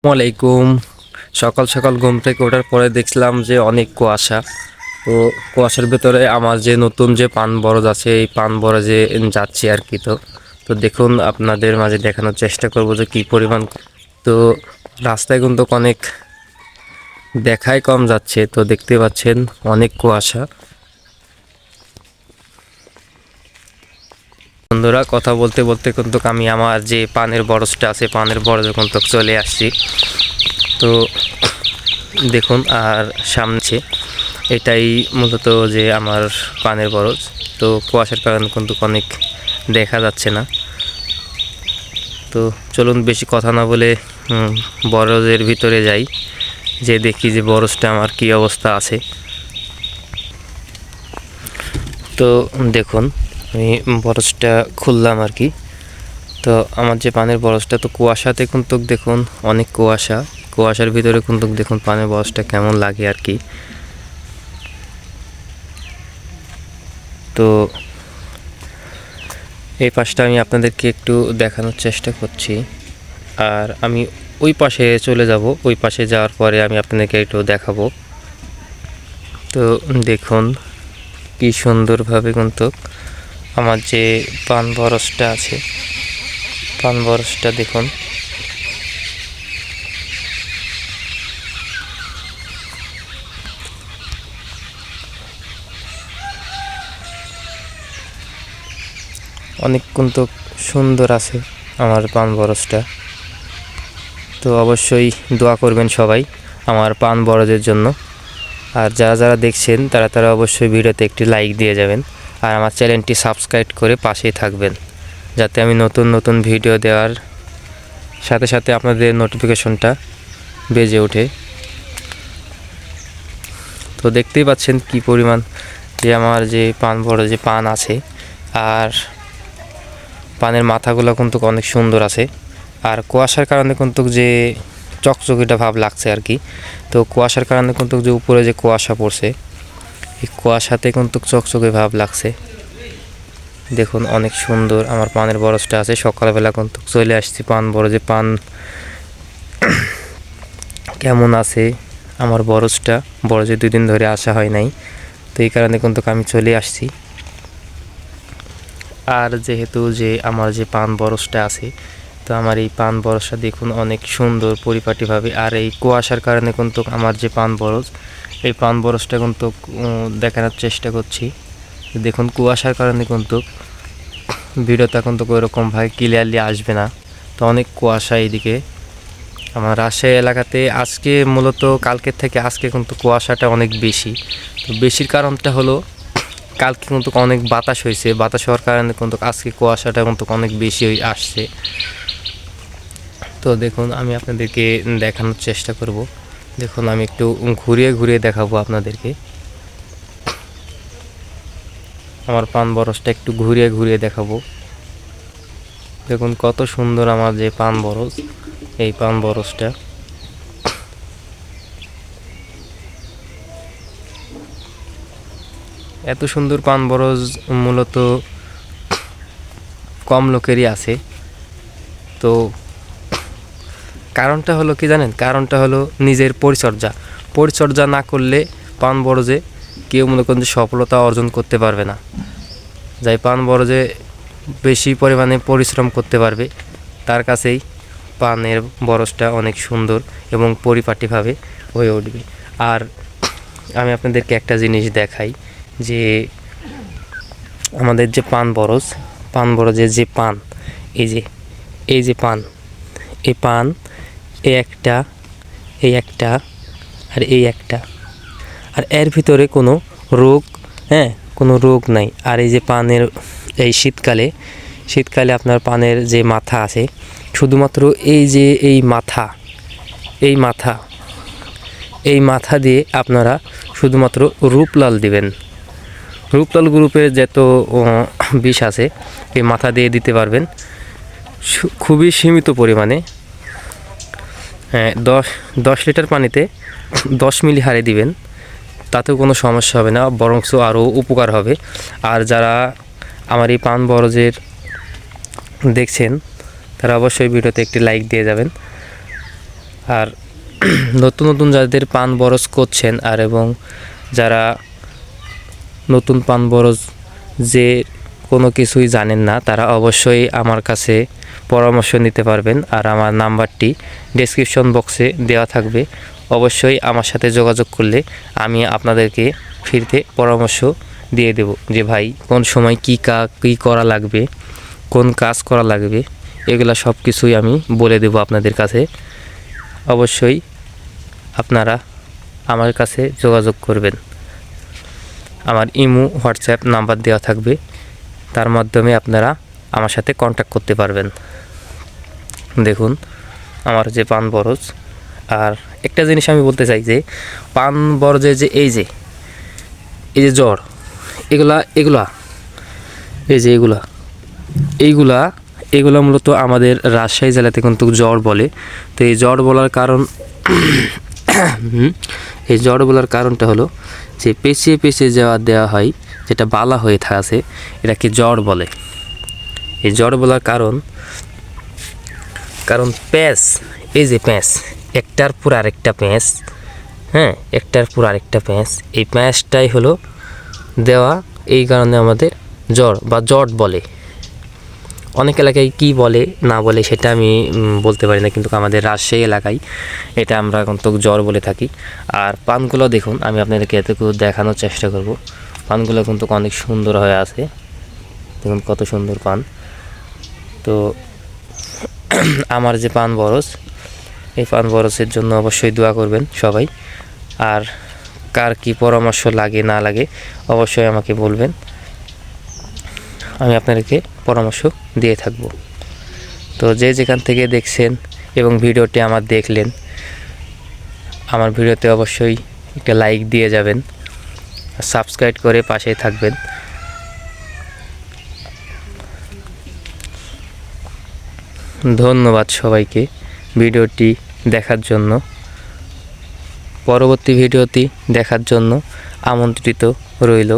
আসসালামাইকুম সকাল সকাল ঘুম থেকে ওঠার পরে দেখছিলাম যে অনেক কুয়াশা। তো কুয়াশার ভেতরে আমার যে নতুন যে পান বরজ আছে, এই পান বরজে যাচ্ছি আর কি তো। তো দেখুন, আপনাদের মাঝে দেখানোর চেষ্টা করব যে কি পরিমাণ। তো রাস্তায় কিন্তু অনেক দেখাই কম যাচ্ছে। তো দেখতে পাচ্ছেন, অনেক কুয়াশা। বন্ধুরা, কথা বলতে বলতে কিন্তু আমি আমার যে পানের বরজটা আছে, পানের বরজে কিন্তু চলে আসছি। তো দেখুন, আর সামনে এটাই মূলত যে আমার পানের বরজ। তো কুয়াশার কারণে কিন্তু অনেক দেখা যাচ্ছে না। তো চলুন বেশি কথা না বলে বরজের ভিতরে যাই। যে দেখি যে বরজটা আমার কি অবস্থা আছে। তো দেখুন আমি বরজটা খুললাম আর কি। তো আমার যে পানের বরজটা, তো কুয়াশাতে কিন্তু দেখুন, অনেক কুয়াশা। কুয়াশার ভিতরে কিন্তু দেখুন, পানের বরজটা কেমন লাগে আর কি। তো এই পাশটা আমি আপনাদেরকে একটু দেখানোর চেষ্টা করছি। আর আমি ওই পাশে চলে যাব, ওই পাশে যাওয়ার পরে আমি আপনাদেরকে একটু দেখাবো। তো দেখুন, কি সুন্দরভাবে কিন্তু আমার যে পান বরসটা আছে, পান বরসটা দেখুন। অনেক কিন্তু সুন্দর আছে আমার পান বরসটা তো অবশ্যই দোয়া করবেন সবাই আমার পান বরজের জন্য। আর যারা যারা দেখছেন, তারা তারা অবশ্যই ভিডিওতে একটি লাইক দিয়ে যাবেন। আর আমার চ্যানেলটি সাবস্ক্রাইব করে পাশেই থাকবেন, যাতে আমি নতুন নতুন ভিডিও দেওয়ার সাথে সাথে আপনাদের নোটিফিকেশনটা বেজে ওঠে। তো দেখতেই পাচ্ছেন কি পরিমাণ যে আমার যে পান, বড় যে পান আছে, আর পানের মাথাগুলো কিন্তু অনেক সুন্দর আছে। আর কুয়াশার কারণে কিন্তু যে চকচকিটা ভাব লাগছে আর কি, তো কুয়াশার কারণে কিন্তু যে উপরে যে কুয়াশা পড়ছে এই কুয়াশাতে কিন্তু চকচকে ভাব লাগছে। দেখুন, অনেক সুন্দর আমার পানের বরজটা আছে। সকালবেলা কিন্তু চলে আসছি পান বরজে পান কেমন আছে আমার বরজটা বরজে দুই দিন ধরে আসা হয় নাই। তো এই কারণে কিন্তু আমি চলে আসছি। আর যেহেতু যে আমার যে পান বরজটা আছে, তো আমার এই পান বরজটা দেখুন অনেক সুন্দর পরিপাটিভাবে। আর এই কুয়াশার কারণে কিন্তু আমার যে পান বরজ এই পান বরসটা কিন্তু দেখানোর চেষ্টা করছি। দেখুন, কুয়াশার কারণে কিন্তু ভিডিওটা কিন্তু ওইরকমভাবে ক্লিয়ারলি আসবে না। তো অনেক কুয়াশা এইদিকে। আমার রাজশাহী এলাকাতে আজকে মূলত কালকের থেকে আজকে কিন্তু কুয়াশাটা অনেক বেশি। তো বেশির কারণটা হলো, কালকে কিন্তু অনেক বাতাস হয়েছে। বাতাস হওয়ার কারণে কিন্তু আজকে কুয়াশাটা কিন্তু অনেক বেশি আসছে। তো দেখুন, আমি আপনাদেরকে দেখানোর চেষ্টা করব। দেখুন, আমি একটু ঘুরিয়ে ঘুরিয়ে দেখাবো আপনাদেরকে। আমার পান বরসটা একটু ঘুরিয়ে ঘুরিয়ে দেখাবো। দেখুন, কত সুন্দর আমার যে পান বরস, এই পান বরসটা। এত সুন্দর পান বরজ মূলত কম লোকেরই আছে। তো কারণটা হলো কি জানেন? কারণটা হলো নিজের পরিচর্যা। পরিচর্যা না করলে পান বরজে কেউ মনে করেন যে সফলতা অর্জন করতে পারবে না। যাই পান বরজে বেশি পরিমাণে পরিশ্রম করতে পারবে, তার কাছেই পানের বরজটা অনেক সুন্দর এবং পরিপাটিভাবে হয়ে উঠবে। আর আমি আপনাদেরকে একটা জিনিস দেখাই যে আমাদের যে পান বরজ, পান বরজের যে পান, এই যে এই যে পান, এই পান এই একটা এই একটা, আর এই একটা। আর এর ভিতরে কোনো রোগ হ্যাঁ কোনো রোগ নাই। আর এই যে পানের, এই শীতকালে শীতকালে আপনার পানের যে মাথা আছে, শুধুমাত্র এই যে এই মাথা এই মাথা এই মাথা দিয়ে আপনারা শুধুমাত্র রূপলাল দিবেন। রূপলাল গ্রুপের যত বিষ আছে, এই মাথা দিয়ে দিতে পারবেন। খুবই সীমিত পরিমাণে। দশ দশ লিটার পানিতে দশ মিলি হারে দিবেন। তাতেও কোনো সমস্যা হবে না, বরঞ্চ আরও উপকার হবে। আর যারা আমার এই পান বরজের দেখছেন, তারা অবশ্যই ভিডিওতে একটি লাইক দিয়ে যাবেন। আর নতুন নতুন যাদের পান বরজ করছেন, আর এবং যারা নতুন পান বরজ যে কোনো কিছুই জানেন না, তারা অবশ্যই আমার কাছে পরামর্শ নিতে পারবেন আর আমার নাম্বারটি ডেসক্রিপশন বক্সে দেওয়া থাকবে। অবশ্যই আমার সাথে যোগাযোগ করলে আমি আপনাদেরকে ফিরতে পরামর্শ দিয়ে দেব যে ভাই, কোন সময় কী কা, কী করা লাগবে, কোন কাজ করা লাগবে, এগুলো সব কিছুই আমি বলে দেব আপনাদের কাছে। অবশ্যই আপনারা আমার কাছে যোগাযোগ করবেন। আমার ইমো, হোয়াটসঅ্যাপ নাম্বার দেওয়া থাকবে। তার মাধ্যমে আপনারা আমার সাথে কন্ট্যাক্ট করতে পারবেন। দেখুন, আমার যে পান বরজ, আর একটা জিনিস আমি বলতে চাই যে, পান বরজে যে এই যে এই যে জ্বর, এগুলা এগুলা, এই যে এগুলা, এইগুলা, এগুলা মূলত আমাদের রাজশাহী জেলাতে কিন্তু জ্বর বলে। তো এই জ্বর বলার কারণ এই জ্বর বলার কারণটা হলো যে পেঁচিয়ে পেঁচিয়ে যাওয়া দেওয়া হয়, যেটা বালা হয়ে থাকে, এটাকে জ্বর বলে। এই জ্বর বলার কারণ কারণ প্যাঁচ, এই যে প্যাঁচ, একটার পর আরেকটা প্যাঁচ হ্যাঁ একটার পর আরেকটা প্যাঁচ, এই প্যাঁচটাই হলো দেওয়া, এই কারণে আমাদের জ্বর বা জট বলে। অনেক এলাকায় কি বলে, না বলে সেটা আমি বলতে পারি না, কিন্তু আমাদের রাজশাহী এলাকায় এটা আমরা কিন্তু জ্বর বলে থাকি। আর পানগুলো দেখুন, আমি আপনাদেরকে এতটুকু দেখানোর চেষ্টা করব। পানগুলো কিন্তু অনেক সুন্দর হয়ে আছে। দেখুন কত সুন্দর পান। তো আমার যে পান বরজ, এই পান বরজের জন্য অবশ্যই দোয়া করবেন সবাই। আর কার কি পরামর্শ লাগে, না লাগে, অবশ্যই আমাকে বলবেন। আমি আপনাদেরকে পরামর্শ দিয়ে থাকব। তো যে যেখান থেকে দেখছেন এবং ভিডিওটি আমার দেখলেন, আমার ভিডিওতে অবশ্যই একটা লাইক দিয়ে যাবেন। সাবস্ক্রাইব করে পাশে থাকবেন। ধন্যবাদ সবাইকে ভিডিওটি দেখার জন্য। পরবর্তী ভিডিওটি দেখার জন্য আমন্ত্রিত রইল।